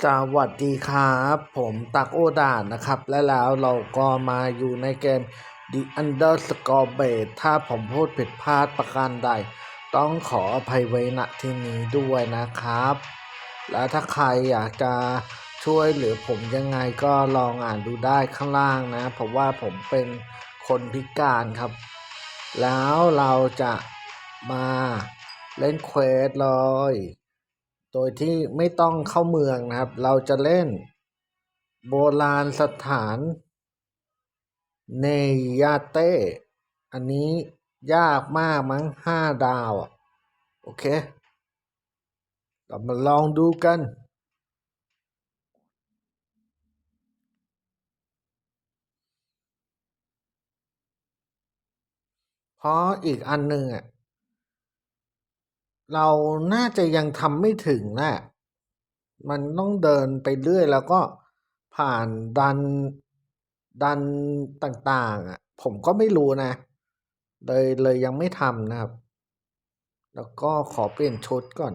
สวัสดีครับ ผมตักโอดานนะครับ และแล้วเราก็มาอยู่ในเกม The Underscore Base ถ้าผมพูดผิดพลาดประการใด ต้องขออภัยไว้ณที่นี้ด้วยนะครับ และถ้าใครอยากจะช่วยเหลือผมยังไงก็ลองอ่านดูได้ข้างล่างนะ เพราะว่าผมเป็นคนพิการครับ แล้วเราจะมาเล่นเควสเลย โดยที่ไม่ต้องเข้าเมืองนะครับ เราจะเล่น โบราณสถาน เนยาเต้ อันนี้ยากมากมั้งห้าดาวอะโอเค เรามาลองดูกันเพราะอีกอันหนึ่งอะ เราน่าจะยังทำไม่ถึงนะ มันต้องเดินไปเรื่อยแล้วก็ผ่านดันดันต่างๆอะผมก็ไม่รู้นะ เลยเลยยังไม่ทำนะครับ แล้วก็ขอเปลี่ยนชุดก่อน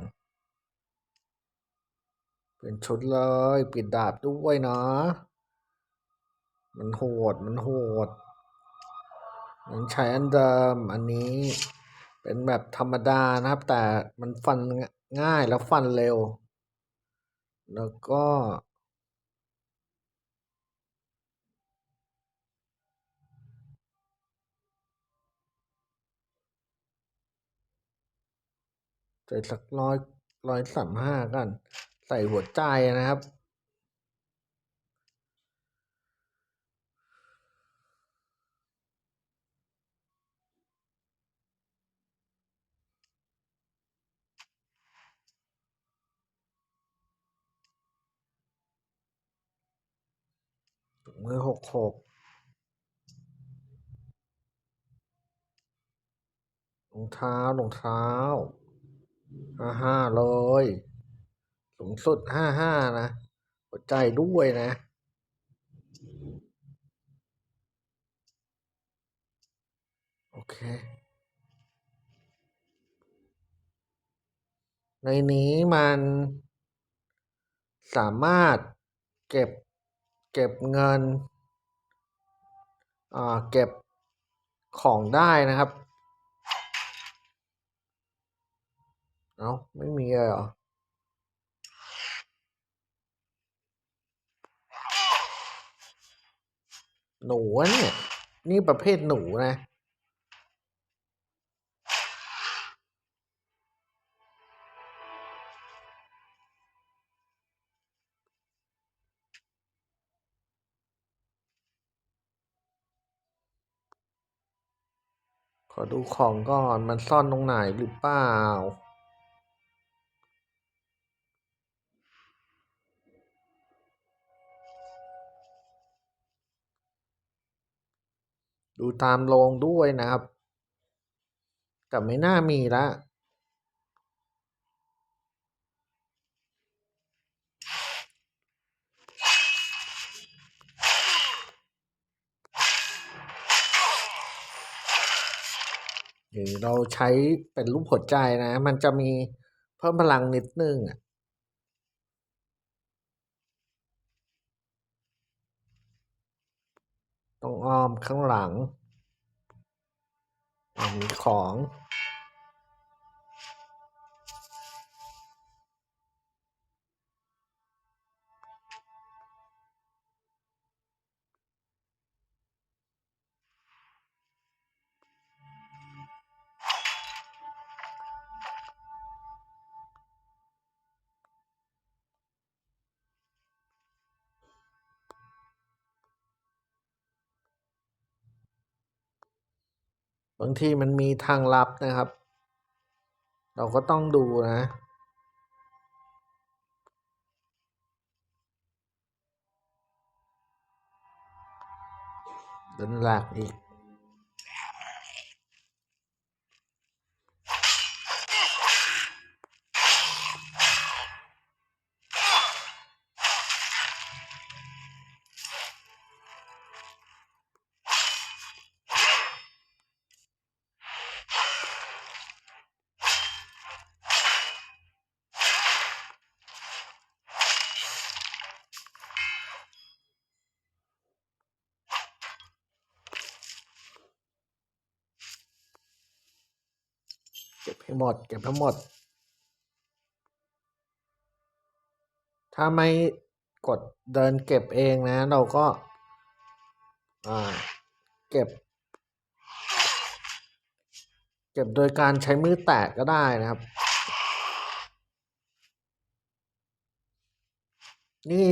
เปลี่ยนชุดเลยปิดดาบด้วยเนาะมันโหด มันโหดมันใช้อันเดิมอันนี้ เป็นแบบธรรมดานะครับ แต่มันฟันง่ายแล้วฟันเร็ว แล้วก็ใส่สักร้อยร้อยสามห้ากัน ใส่หัวใจนะครับ มือหกหกรองเท้ารองเท้าห้าห้าเลยสูงสุดห้าห้านะ หัวใจด้วยนะโอเค ในนี้มันสามารถเก็บ เก็บเงินเก็บของได้นะครับ เอาไม่มีเลยเหรอ หนูเนี่ย นี่ประเภทหนูนะ อดูของก่อนมันซ่อนตรงไหนหรือเปล่า ดูตามโรงด้วยนะครับ แต่ไม่น่ามีละ หรือเราใช้เป็นรูปหัวใจนะ มันจะมีเพิ่มพลังนิดนึงอะต้องอ้อมข้างหลังอะมีของ บางทีมันมีทางลับนะครับ เราก็ต้องดูนะเดินหลักอีก โก็บ ให้หมด เก็บให้งหมด ถ้าไม่กดเดินเก็บเองนะ เราก็อ่าเก็บ เก็บโดยการใช้มือแตะก็ได้นะครับ นี่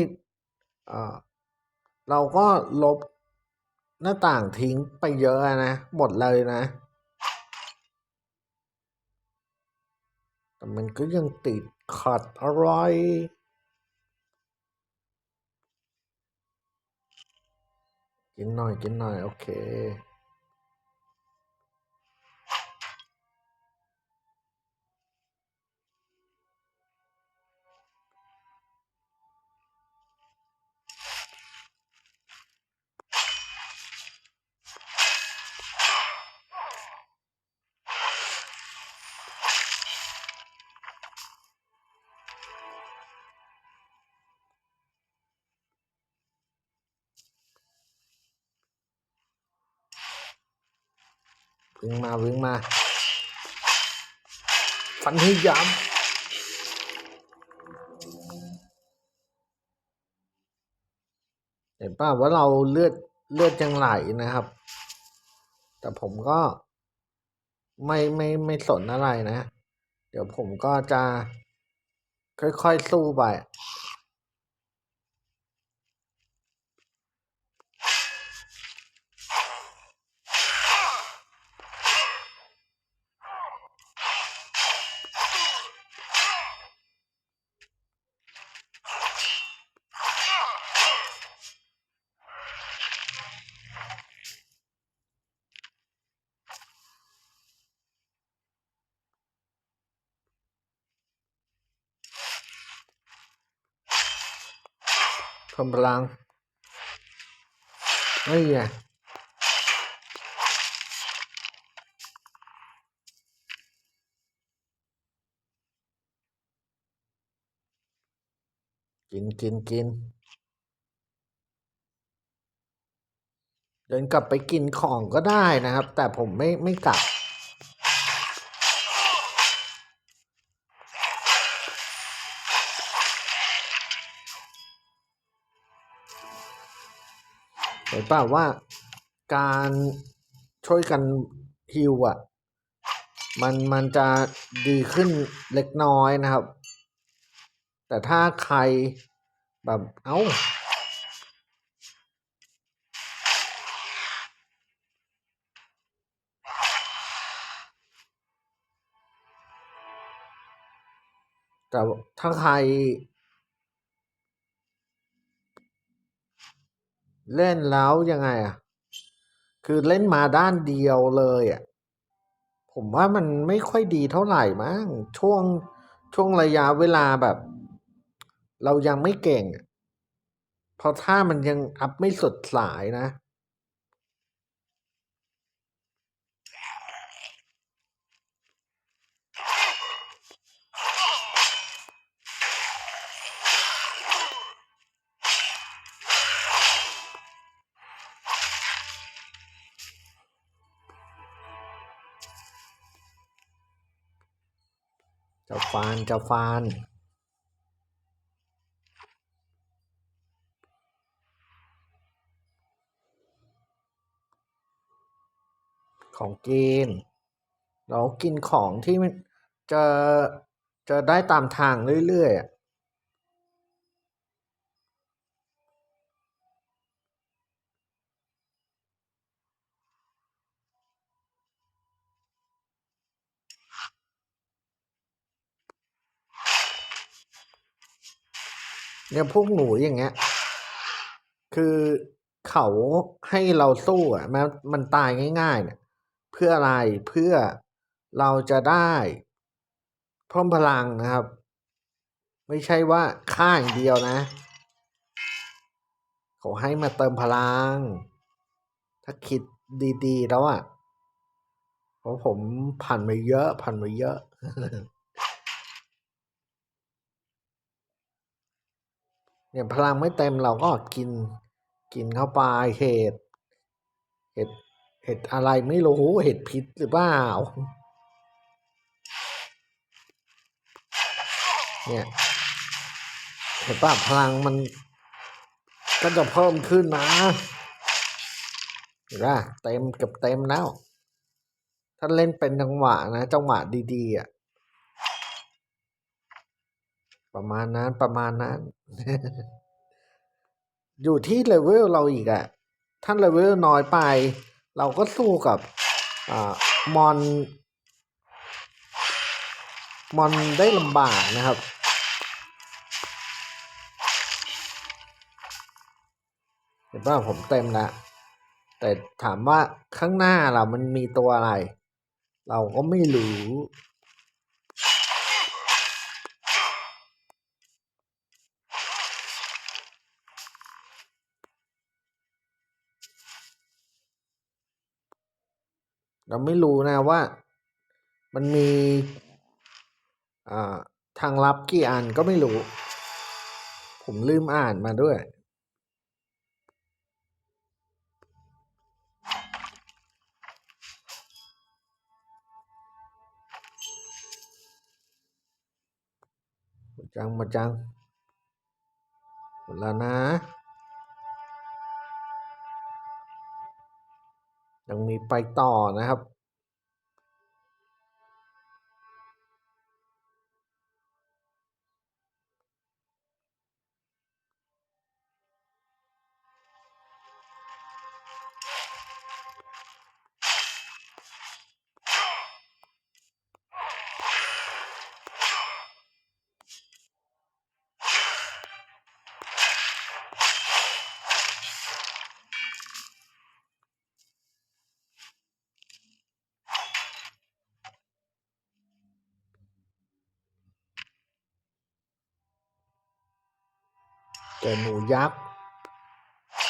เราก็ลบหน้าต่างทิ้งไปเยอะนะ หมดเลยนะ แต่มันก็ยังติดขัดอะไรกินหน่อยกินหน่อย โอเค วิ่งมาวิ่งมา ฟันให้ย้ำเห็นป่ะว่าเราเลือดเลือดยังไหลนะครับ แต่ผมก็ไม่ไม่ไม่สนอะไรนะ เดี๋ยวผมก็จะค่อยๆสู้ไป เพิ่มพลังนี่ไงกินกินกิน เดินกลับไปกินของก็ได้นะครับ แต่ผมไม่ไม่กลับ เห็นป่าว่าการช่วยกันฮิวอะ มันมันจะดีขึ้นเล็กน้อยนะครับ แต่ถ้าใครแบบเอ้าแต่ถ้าใคร เล่นแล้วยังไงอะ คือเล่นมาด้านเดียวเลยอะ ผมว่ามันไม่ค่อยดีเท่าไหร่มั้งช่วงช่วงระยะเวลาแบบ เรายังไม่เก่ง เพราะถ้ามันยังอัพไม่สุดสายนะ จะฟานจะฟาน ของกิน เรากินของที่มันจะจะได้ตามทางเรื่อยๆ เนี่ยพวกหนูอย่างเงี้ย คือเขาให้เราสู้อะมันมันตายง่ายๆ เนี่ย เพื่ออะไรเพื่อเราจะได้เพิ่มพลังนะครับ ไม่ใช่ว่าฆ่าอย่างเดียวนะ เขาให้มาเติมพลัง ถ้าคิดดีๆแล้วอะเพราะผมผ่านมาเยอะผ่านมาเยอะ เนี่ยพลังไม่เต็มเราก็กินกินเข้าไปเห็ดเห็ดเห็ดอะไรไม่รู้เห็ดพิษหรือเปล่าเนี่ยเห็นป่ะพลังมันก็จะเพิ่มขึ้นนะเห็นป่ะเต็มเกือบเต็มแล้ว ถ้าเล่นเป็นจังหวะนะ จังหวะดีๆอะ ประมาณนั้นประมาณนั้น อยู่ที่เลเวลเราอีกอะ่ะถ้าเลเวลน้อยไป เราก็สู้กับอ่ามอน มอนได้ลำบากนะครับเห็นป่ะผมเต็มแล้วแต่ถามว่าข้างหน้าเรามันมีตัวอะไร เราก็ไม่รู้ เราไม่รู้นะว่ามันมีทางลับกี่อันก็ไม่รู้ ผมลืมอ่านมาด้วยมดจังมดจังหมดแล้วนะ ยังมีไปต่อนะครับ จอหนูยักษ์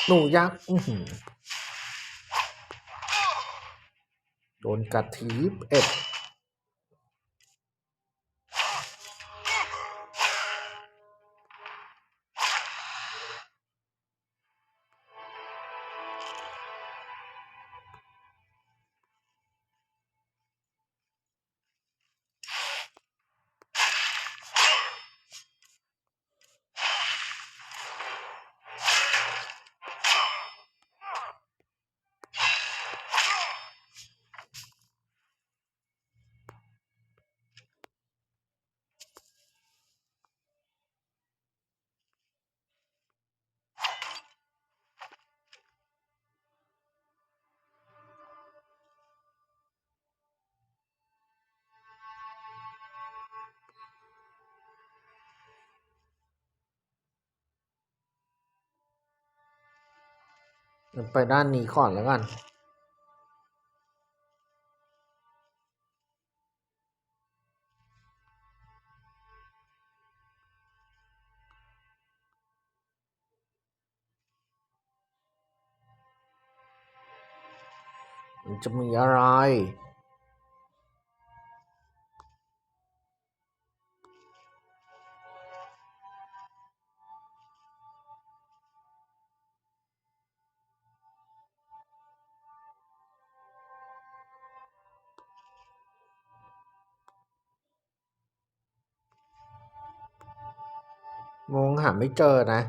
หนูยักษ์อื้อหือโดนกัดทีบเอ็ด ไปด้านนี้ก่อนแล้วกัน มันจะมีอะไร มองหาไม่เจอนะ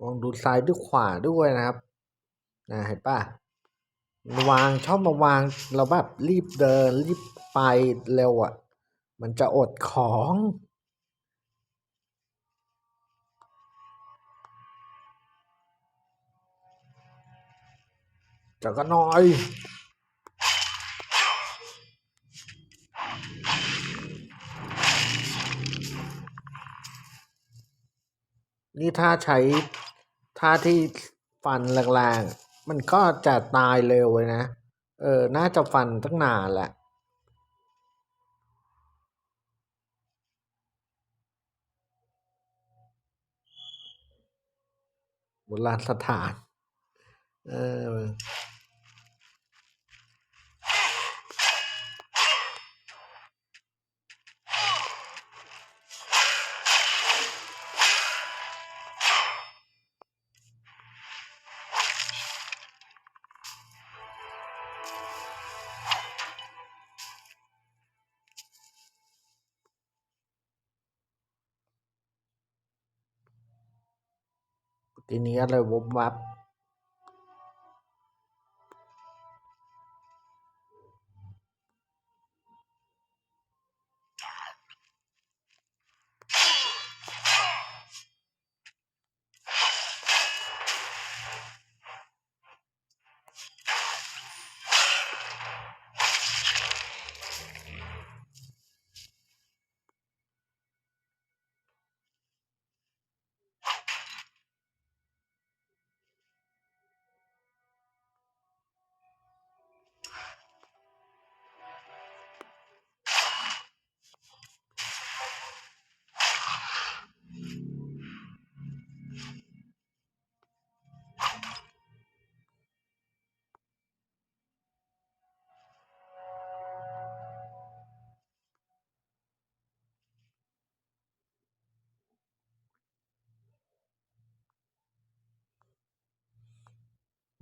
มองดูซ้ายดูขวาด้วยนะครับนะเห็นป่ะวางชอบมาวางเราแบบรีบเดินรีบไปเร็วอะ่ะ มันจะอดของจะก็น้อยนี่ถ้าใช้ ถ้าที่ฟันแรงๆ มันก็จะตายเร็วเลยนะ เออ น่าจะฟันตั้งนานแหละโบราณสถาน เออ ทีนี้อะไรวบวับ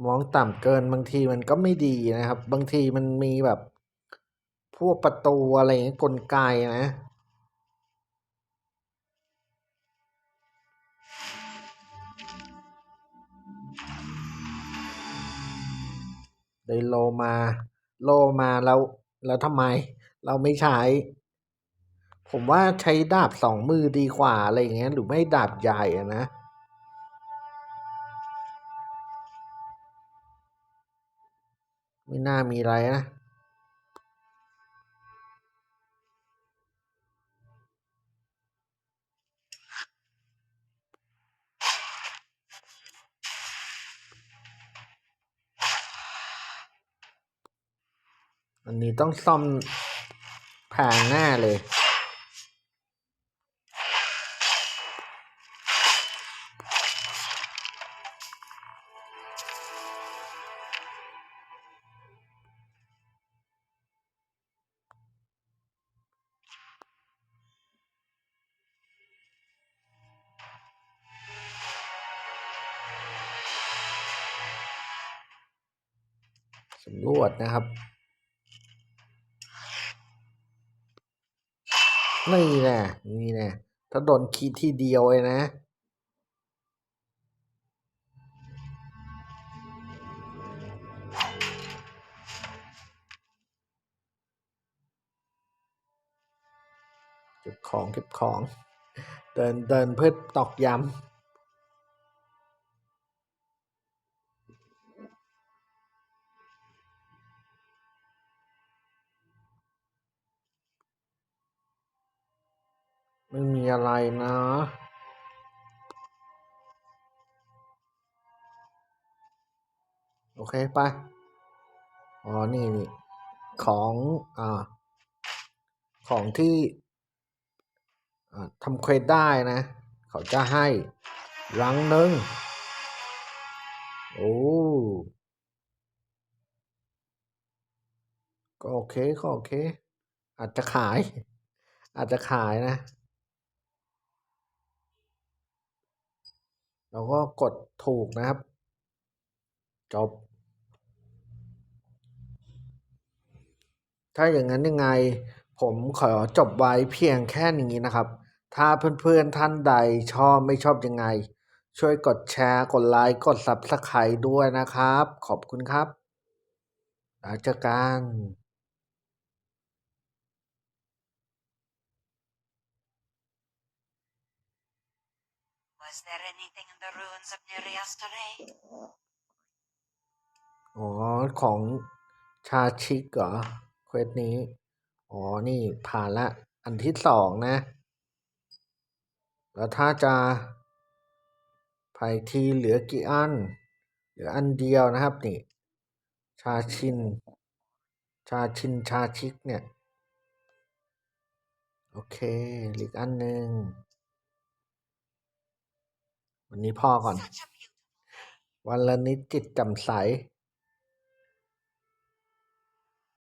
มองต่ำเกินบางทีมันก็ไม่ดีนะครับ บางทีมันมีแบบพวกประตูอะไรอย่างเงี้ยกลไกนะได้โลมาโลมาแล้วแล้วทำไม เราไม่ใช้ ผมว่าใช้ดาบสองมือดีกว่าอะไรอย่างเงี้ยหรือไม่ดาบใหญ่นะ ไม่น่ามีอะไรนะอันนี้ต้องซ่อมแผงหน้าเลย สำรวจนะครับ นี่แน่นี่แน่ถ้าโดนคีย์ทีเดียวเลยนะเก็บของเก็บของ เดินเดินเพื่อตอกย้ำ อะไรนะ โอเคไป อ๋อ นี่นี่ของอ่าของที่อ่าทำเควสได้นะ เขาจะให้รังหนึ่งโอ้ก็โอเคก็โอเค อาจจะขาย อาจจะขายนะ เราก็กดถูกนะครับ จบ ถ้าอย่างนั้นยังไง ผมขอจบไว้เพียงแค่นี้นะครับ ถ้าเพื่อนๆท่านใดชอบไม่ชอบยังไง ช่วยกดแชร์ กดไลค์ กด Subscribe ด้วยนะครับ ขอบคุณครับแล้วเจอกัน Was there anything in the ruins of Neriastoray? อ๋อ ของชาชิกเหรอ เควสนี้ อ๋อ นี่ผ่านละ อันที่สองนะ แล้วถ้าจะไปทีเหลือกี่อัน เหลืออันเดียวนะครับนี่ ชาชิน ชาชินชาชิกเนี่ย โอเคหลืออกอันหนึ่ง วันนี้พ่อก่อน Such a beautiful วันละนิดจิตแจ่มใส